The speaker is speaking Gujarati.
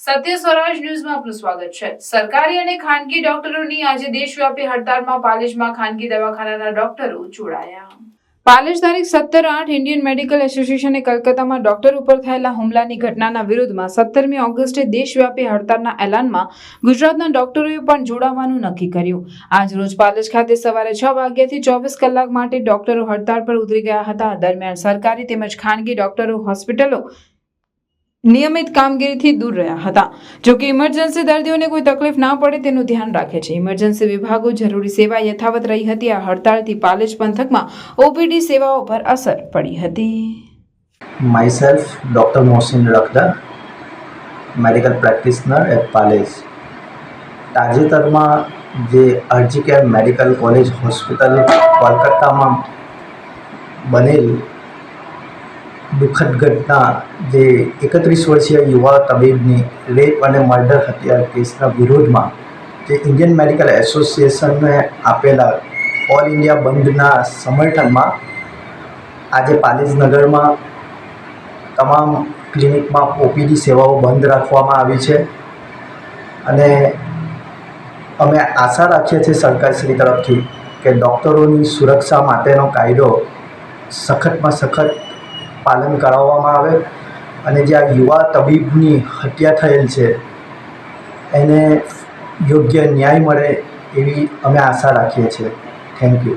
સત્ય સ્વરાજ ન્યૂઝમાં આપનું સ્વાગત છે. સરકારી અને ખાનગી ડોક્ટરોની આજે દેશવ્યાપી હડતાલમાં પાલેજમાં ખાનગી દવાખાનાના ડોક્ટરો જોડાયા. પાલેજ તારીખ સત્તર આઠ ઇન્ડિયન મેડિકલ એસોસિએશને કલકત્તામાં ડોક્ટર ઉપર થયેલા હુમલાની ઘટનાના વિરુદ્ધમાં સત્તરમી ઓગસ્ટે દેશવ્યાપી હડતાલના એલાનમાં ગુજરાતના ડોક્ટરોએ પણ જોડાવાનું નક્કી કર્યું. આજ રોજ પાલેજ ખાતે સવારે છ વાગ્યાથી ચોવીસ કલાક માટે ડોક્ટરો હડતાળ પર ઉતરી ગયા હતા. દરમિયાન સરકારી તેમજ ખાનગી ડોક્ટરો, હોસ્પિટલો નિયમિત કામગીરીથી દૂર રહ્યા હતા. જો કે ઇમરજન્સી દર્દીઓને કોઈ તકલીફ ના પડે તેનું ધ્યાન રાખે છે. ઇમરજન્સી વિભાગો જરૂરી સેવા યથાવત રહી હતી. આ હડતાળથી પાલેજ પંથકમાં ઓપીડી સેવાઓ પર અસર પડી હતી. Myself dr Mohsin Rakhada medical practitioner at Palej તાજેતરમાં જે અરજી કેર મેડિકલ કોલેજ હોસ્પિટલ કોલકાતામાં બનેલ દુઃખદ ઘટના જે એકત્રીસ વર્ષીય યુવા તબીબની રેપ અને મર્ડર હત્યા કેસના વિરોધમાં જે ઇન્ડિયન મેડિકલ એસોસિએશનને આપેલા ઓલ ઇન્ડિયા બંધના સમર્થનમાં આજે પાલેજનગરમાં તમામ ક્લિનિકમાં ઓપીડી સેવાઓ બંધ રાખવામાં આવી છે. અને અમે આશા રાખીએ છીએ સરકારશ્રી તરફથી કે ડૉક્ટરોની સુરક્ષા માટેનો કાયદો સખતમાં સખત પાલન કરાવવામાં આવે અને જે આ યુવા તબીબની હત્યા થયેલ છે, એને યોગ્ય ન્યાય મળે એવી અમે આશા રાખીએ છીએ. Thank you